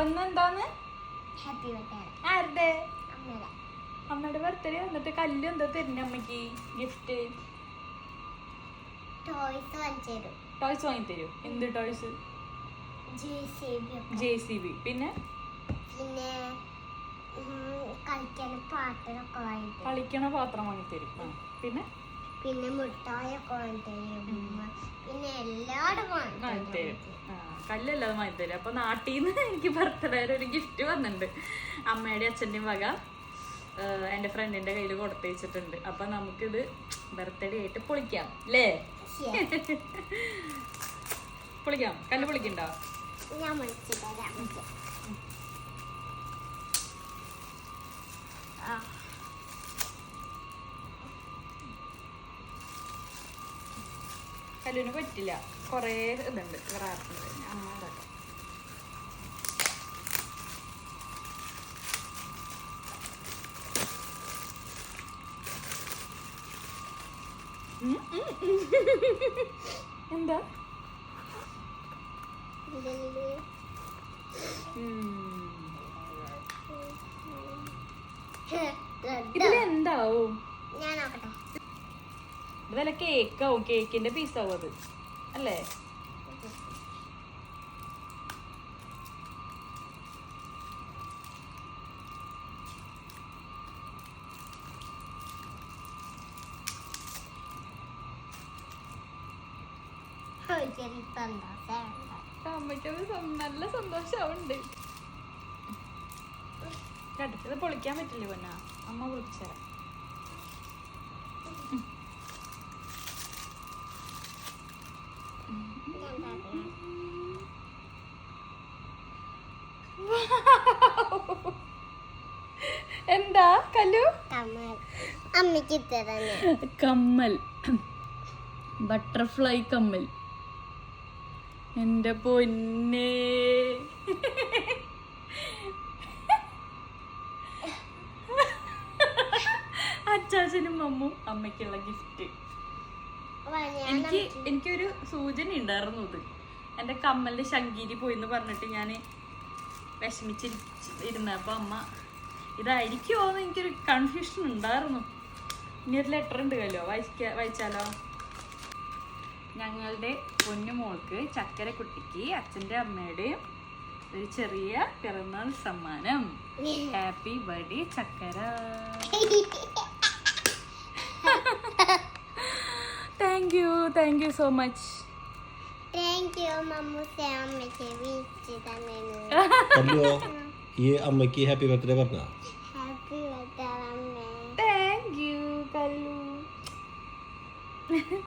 അപ്പൊ ഇന്ന് എന്താന്ന്? ആരുടെ? അമ്മയുടെ. ബർത്ത്ഡേ വന്നിട്ട് കല്ല് എന്താ തരുന്ന അമ്മയ്ക്ക് ഗിഫ്റ്റ് ടോയ്സ് വാങ്ങി തരും എന്ത് ടോയ്സ് ജെ സി ബി പിന്നെ? പിന്നെ കളിക്കണ പാത്രം വാങ്ങി തരും പിന്നെ? പിന്നെ മുട്ടായ വാങ്ങിച്ചു പിന്നെ എല്ലാവരും വാങ്ങി വാങ്ങിച്ചു തരും. ആ കല്ലല്ലാതെ വാങ്ങി തരും. അപ്പൊ നാട്ടിൽ നിന്ന് എനിക്ക് ബർത്ത്ഡേ ഒരു ഗിഫ്റ്റ് വന്നിട്ടുണ്ട്. അമ്മയുടെ അച്ഛന്റെയും വക. എന്റെ എന്റെ ഫ്രണ്ടിന്റെ കയ്യിൽ കൊടുത്തേച്ചിട്ടുണ്ട്. അപ്പൊ നമുക്കിത് ബർത്ത്ഡേ ആയിട്ട് പൊളിക്കാം അല്ലേ? പൊളിക്കാം. കല്ല് പൊളിക്കണ്ടോ? ഞാൻ ആ. കല്ലിന് പറ്റില്ല. കുറേ ഇതുണ്ട്. റാപ്പുണ്ട് അമ്മ ഉം. എന്താ. ഇതിലെന്താവും? ഞാൻ ഇത് വല്ല കേക്കാവും കേക്കിന്റെ പീസാവും അത്. അല്ലേ? നല്ല സന്തോഷമുണ്ട് നല്ല കേട്ടോ ഇത് പൊളിക്കാൻ പറ്റില്ലേ പൊന്ന? അമ്മ പൊളിച്ചേരാ ഞാൻ എന്താ കല്ലു? കമ്മൽ. അമ്മയ്ക്ക് കമ്മൽ. ബട്ടർഫ്ലൈ കമ്മൽ. എന്റെ പൊന്നേ. അച്ചാച്ചനും അമ്മും അമ്മയ്ക്കുള്ള ഗിഫ്റ്റ്. എനിക്ക് എനിക്കൊരു സൂചന ഉണ്ടായിരുന്നു ഇത്. എന്റെ കമ്മലിന്റെ ശങ്കീരി പോയി എന്ന് പറഞ്ഞിട്ട് ഞാൻ അപ്പൊ അമ്മ ഇതായിരിക്കുമോ എന്ന് എനിക്കൊരു കൺഫ്യൂഷൻ ഉണ്ടായിരുന്നു. ഇനി ഒരു ലെറ്റർ ഉണ്ട് കല്ലോ വായിക്ക വായിച്ചാലോ? ഞങ്ങളുടെ പൊന്നുമോൾക്ക് ചക്കര കുട്ടിക്ക് അച്ഛന്റെ അമ്മയുടെയും ഒരു ചെറിയ പിറന്നാൾ സമ്മാനം. ഹാപ്പി ബർത്ത്ഡേ ചക്കര. Thank you thank you so much thank you മമ്മൂസ അമ്മയ്ക്ക് വിളിച്ചു തന്നെ കല്ലുവോ ഈ അമ്മയ്ക്ക് ഹാപ്പി ബർത്ത്ഡേ പറഞ്ഞ ഹാപ്പി ബർത്ത്ഡേ അമ്മ താങ്ക് യു കല്ലു